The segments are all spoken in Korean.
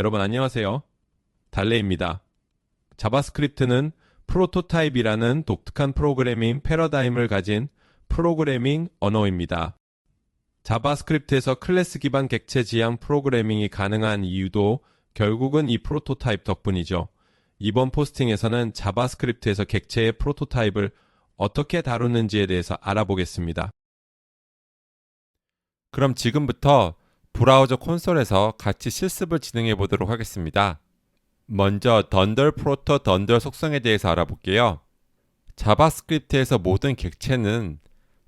여러분 안녕하세요. 달레입니다. 자바스크립트는 프로토타입이라는 독특한 프로그래밍 패러다임을 가진 프로그래밍 언어입니다. 자바스크립트에서 클래스 기반 객체 지향 프로그래밍이 가능한 이유도 결국은 이 프로토타입 덕분이죠. 이번 포스팅에서는 자바스크립트에서 객체의 프로토타입을 어떻게 다루는지에 대해서 알아보겠습니다. 그럼 지금부터 브라우저 콘솔에서 같이 실습을 진행해 보도록 하겠습니다. 먼저 던덜 프로토 던덜 속성에 대해서 알아볼게요. 자바스크립트에서 모든 객체는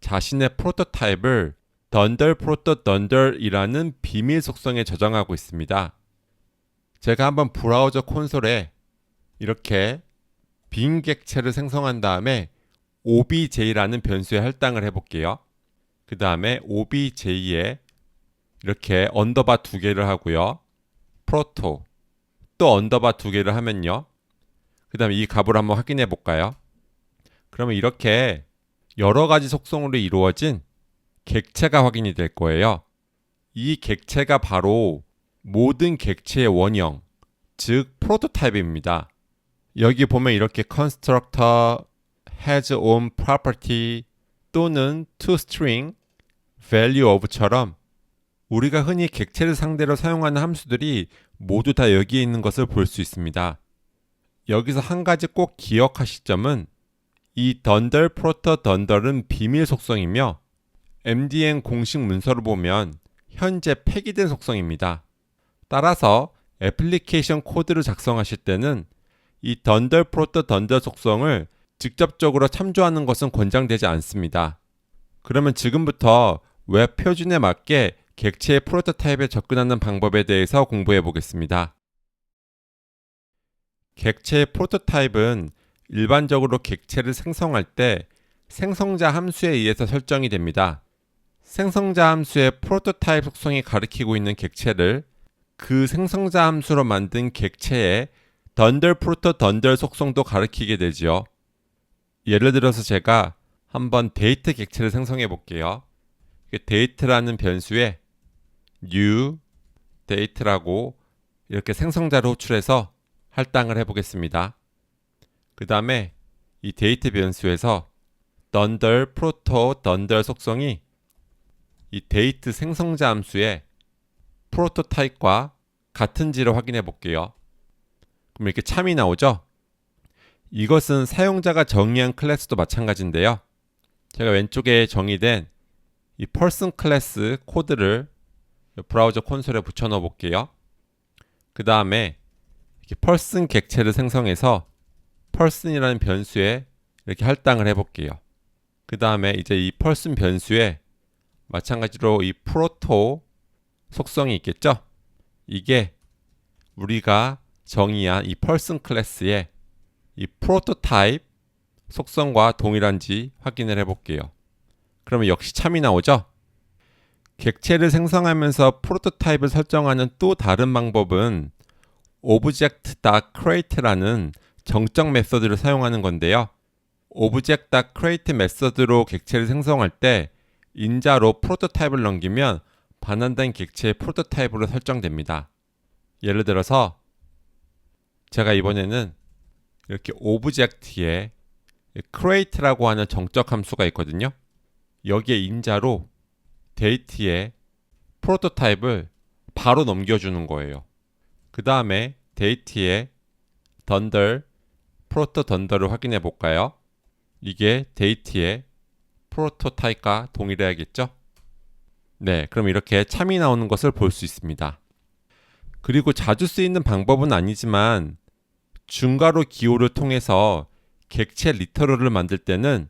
자신의 프로토타입을 던덜 프로토 던덜이라는 비밀 속성에 저장하고 있습니다. 제가 한번 브라우저 콘솔에 이렇게 빈 객체를 생성한 다음에 obj라는 변수에 할당을 해볼게요. 그 다음에 obj에 이렇게 언더바 두 개를 하고요. 프로토 또 언더바 두 개를 하면요. 그 다음에 이 값을 한번 확인해 볼까요? 그러면 이렇게 여러 가지 속성으로 이루어진 객체가 확인이 될 거예요. 이 객체가 바로 모든 객체의 원형, 즉 프로토타입입니다. 여기 보면 이렇게 constructor has own property 또는 toString value of처럼 우리가 흔히 객체를 상대로 사용하는 함수들이 모두 다 여기에 있는 것을 볼 수 있습니다. 여기서 한 가지 꼭 기억하실 점은 이 던덜 프로터 던덜은 비밀 속성이며 MDN 공식 문서를 보면 현재 폐기된 속성입니다. 따라서 애플리케이션 코드를 작성하실 때는 이 던덜 프로터 던덜 속성을 직접적으로 참조하는 것은 권장되지 않습니다. 그러면 지금부터 웹 표준에 맞게 객체의 프로토타입에 접근하는 방법에 대해서 공부해 보겠습니다. 객체의 프로토타입은 일반적으로 객체를 생성할 때 생성자 함수에 의해서 설정이 됩니다. 생성자 함수의 프로토타입 속성이 가리키고 있는 객체를 그 생성자 함수로 만든 객체의 던덜 프로토 던덜 속성도 가리키게 되지요. 예를 들어서 제가 한번 데이트 객체를 생성해 볼게요. 데이트라는 변수에 new date라고 이렇게 생성자를 호출해서 할당을 해보겠습니다. 그 다음에 이 데이트 변수에서 던덜 프로토 던덜 속성이 이 데이트 생성자 함수의 프로토 타입과 같은지를 확인해 볼게요. 그럼 이렇게 참이 나오죠? 이것은 사용자가 정의한 클래스도 마찬가지인데요. 제가 왼쪽에 정의된 이 person 클래스 코드를 브라우저 콘솔에 붙여 넣어 볼게요. 그 다음에 이렇게 person 객체를 생성해서 person이라는 변수에 이렇게 할당을 해 볼게요. 그 다음에 이제 이 person 변수에 마찬가지로 이 프로토 속성이 있겠죠? 이게 우리가 정의한 이 person 클래스의 이 프로토타입 속성과 동일한지 확인을 해 볼게요. 그러면 역시 참이 나오죠? 객체를 생성하면서 프로토타입을 설정하는 또 다른 방법은 object.create라는 정적 메서드를 사용하는 건데요. object.create 메서드로 객체를 생성할 때 인자로 프로토타입을 넘기면 반환된 객체의 프로토타입으로 설정됩니다. 예를 들어서 제가 이번에는 이렇게 object에 create라고 하는 정적 함수가 있거든요. 여기에 인자로 데이트에 프로토타입을 바로 넘겨주는 거예요. 그 다음에 데이트에 던덜 프로토 던덜을 확인해 볼까요? 이게 데이트의 프로토타입과 동일해야겠죠? 네, 그럼 이렇게 참이 나오는 것을 볼 수 있습니다. 그리고 자주 쓰이는 방법은 아니지만 중괄호 기호를 통해서 객체 리터럴을 만들 때는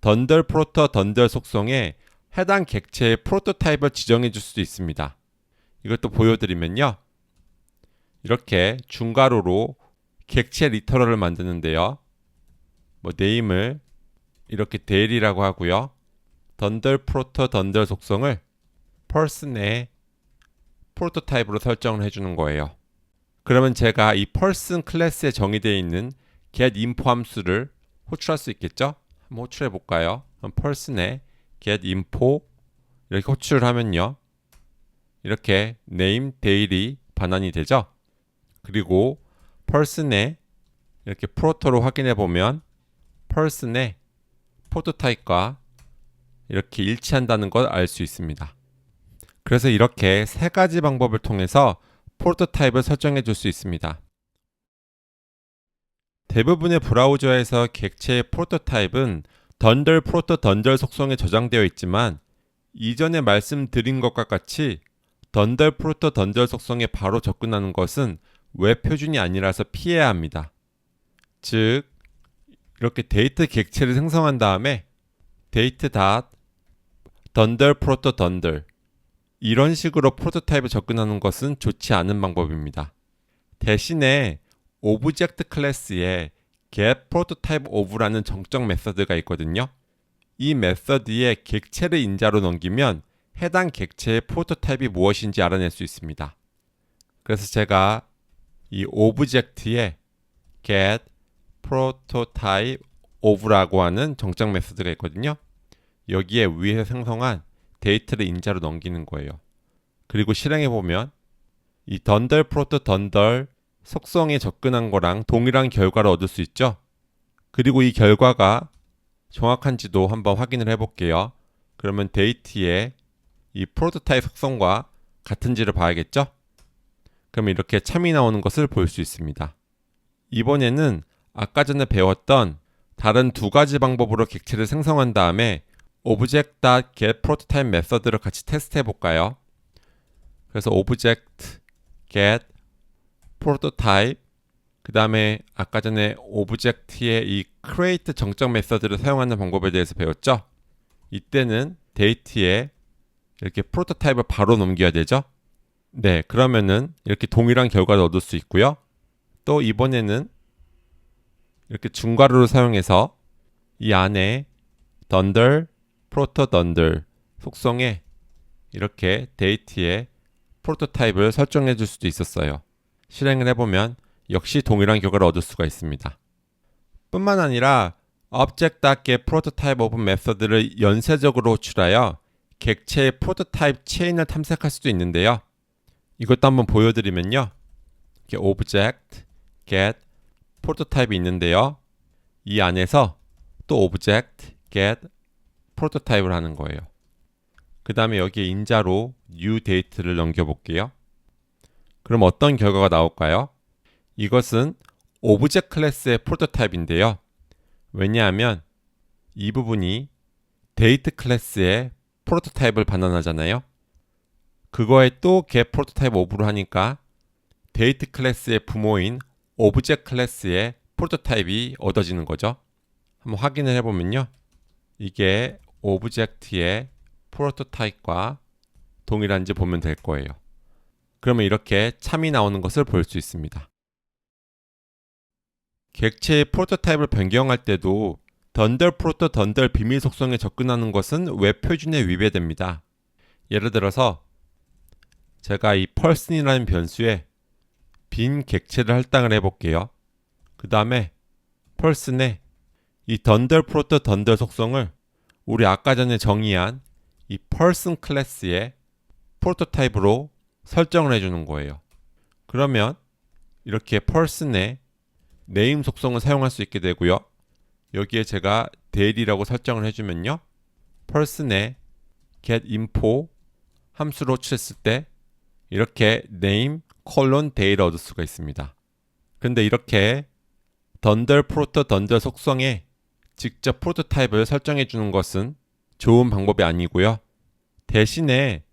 던덜 프로토 던덜 속성에 해당 객체의 프로토타입을 지정해 줄 수도 있습니다. 이것도 보여드리면요. 이렇게 중괄호로 객체 리터럴을 만드는데요. 뭐 네임을 이렇게 데일이라고 하고요. 던덜 프로토 던덜 속성을 person의 프로토타입으로 설정을 해주는 거예요. 그러면 제가 이 person 클래스에 정의되어 있는 get info 함수를 호출할 수 있겠죠? 한번 호출해 볼까요? person의 get info 이렇게 호출을 하면요. 이렇게 name, daily 반환이 되죠. 그리고 person의 이렇게 프로토로 확인해 보면 person의 프로토타입과 이렇게 일치한다는 걸 알 수 있습니다. 그래서 이렇게 세 가지 방법을 통해서 프로토타입을 설정해 줄 수 있습니다. 대부분의 브라우저에서 객체의 프로토타입은 던덜 프로토 던덜 속성에 저장되어 있지만 이전에 말씀드린 것과 같이 던덜 프로토 던덜 속성에 바로 접근하는 것은 웹 표준이 아니라서 피해야 합니다. 즉 이렇게 데이터 객체를 생성한 다음에 데이트 닷 던덜 프로토 던덜 이런 식으로 프로토타입에 접근하는 것은 좋지 않은 방법입니다. 대신에 오브젝트 클래스에 get prototype of라는 정적 메서드가 있거든요. 이 메서드에 객체를 인자로 넘기면 해당 객체의 프로토타입이 무엇인지 알아낼 수 있습니다. 그래서 제가 이 오브젝트에 get prototype of라고 하는 정적 메서드가 있거든요. 여기에 위에서 생성한 데이터를 인자로 넘기는 거예요. 그리고 실행해 보면 이 던덜 프로토 던덜 속성에 접근한 거랑 동일한 결과를 얻을 수 있죠. 그리고 이 결과가 정확한지도 한번 확인을 해 볼게요. 그러면 데이트의 이 프로토타입 속성과 같은지를 봐야겠죠? 그러면 이렇게 참이 나오는 것을 볼 수 있습니다. 이번에는 아까 전에 배웠던 다른 두 가지 방법으로 객체를 생성한 다음에 object.get prototype 메서드를 같이 테스트해 볼까요? 그래서 object get prototype 그 다음에 아까 전에 object의 이 create 정적 메서드를 사용하는 방법에 대해서 배웠죠? 이때는 데이트에 이렇게 프로토타입을 바로 넘겨야 되죠? 네, 그러면은 이렇게 동일한 결과를 얻을 수 있고요. 또 이번에는 이렇게 중괄호를 사용해서 이 안에 던들, 프로토 던들 속성에 이렇게 데이트에 프로토타입을 설정해 줄 수도 있었어요. 실행을 해보면 역시 동일한 결과를 얻을 수가 있습니다. 뿐만 아니라 object.get prototype of method를 연쇄적으로 호출하여 객체의 프로토타입 체인을 탐색할 수도 있는데요. 이것도 한번 보여드리면요. 이렇게 object, get, prototype이 있는데요. 이 안에서 또 object, get, prototype를 하는 거예요. 그 다음에 여기에 인자로 new date를 넘겨볼게요. 그럼 어떤 결과가 나올까요? 이것은 오브젝트 클래스의 프로토타입인데요. 왜냐하면 이 부분이 데이트 클래스의 프로토타입을 반환하잖아요. 그거에 또 get 프로토타입 오브로 하니까 데이트 클래스의 부모인 오브젝트 클래스의 프로토타입이 얻어지는 거죠. 한번 확인을 해보면요. 이게 오브젝트의 프로토타입과 동일한지 보면 될 거예요. 그러면 이렇게 참이 나오는 것을 볼 수 있습니다. 객체의 프로토타입을 변경할 때도 던덜 프로토 던덜 비밀 속성에 접근하는 것은 웹 표준에 위배됩니다. 예를 들어서 제가 이 person이라는 변수에 빈 객체를 할당을 해볼게요. 그 다음에 person에 이 던덜 프로토 던덜 속성을 우리 아까 전에 정의한 이 person 클래스의 프로토타입으로 설정을 해주는 거예요. 그러면 이렇게 person의 네임 속성을 사용할 수 있게 되고요. 여기에 제가 대리라고 설정을 해주면요. person의 get info 함수로 호출했을 때 이렇게 name 콜론 데이를 얻을 수가 있습니다. 근데 이렇게 던덜 프로토 던덜 속성에 직접 프로토타입을 설정해 주는 것은 좋은 방법이 아니고요. 대신에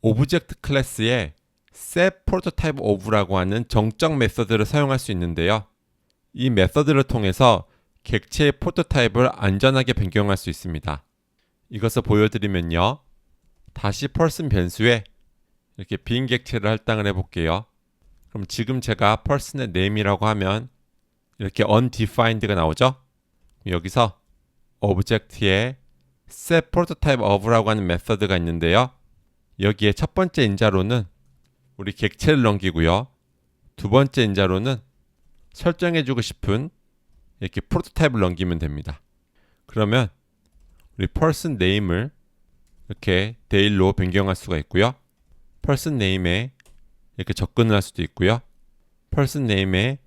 오브젝트 클래스에 set prototype of라고 하는 정적 메서드를 사용할 수 있는데요. 이 메서드를 통해서 객체의 프로토타입을 안전하게 변경할 수 있습니다. 이것을 보여드리면요. 다시 person 변수에 이렇게 빈 객체를 할당을 해볼게요. 그럼 지금 제가 person의 name이라고 하면 이렇게 undefined가 나오죠? 여기서 object에 set prototype of라고 하는 메서드가 있는데요. 여기에 첫 번째 인자로는 우리 객체를 넘기고요. 두 번째 인자로는 설정해주고 싶은 이렇게 프로토타입을 넘기면 됩니다. 그러면 우리 person name을 이렇게 데일로 변경할 수가 있고요. person name에 이렇게 접근을 할 수도 있고요. person name의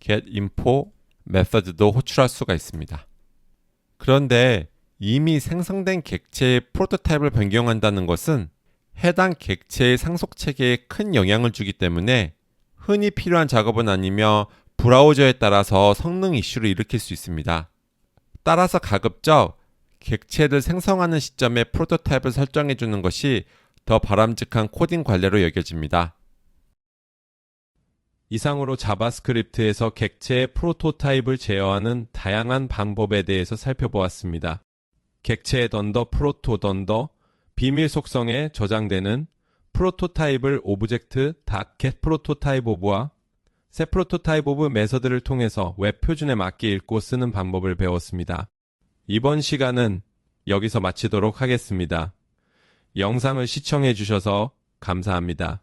get info 메서드도 호출할 수가 있습니다. 그런데 이미 생성된 객체의 프로토타입을 변경한다는 것은 해당 객체의 상속 체계에 큰 영향을 주기 때문에 흔히 필요한 작업은 아니며 브라우저에 따라서 성능 이슈를 일으킬 수 있습니다. 따라서 가급적 객체를 생성하는 시점에 프로토타입을 설정해 주는 것이 더 바람직한 코딩 관례로 여겨집니다. 이상으로 자바스크립트에서 객체의 프로토타입을 제어하는 다양한 방법에 대해서 살펴보았습니다. 객체의 던더 프로토 던더 비밀 속성에 저장되는 프로토타입을 오브젝트 닷겟 프로토타입 오브와 새 프로토타입 오브 메서드를 통해서 웹 표준에 맞게 읽고 쓰는 방법을 배웠습니다. 이번 시간은 여기서 마치도록 하겠습니다. 영상을 시청해 주셔서 감사합니다.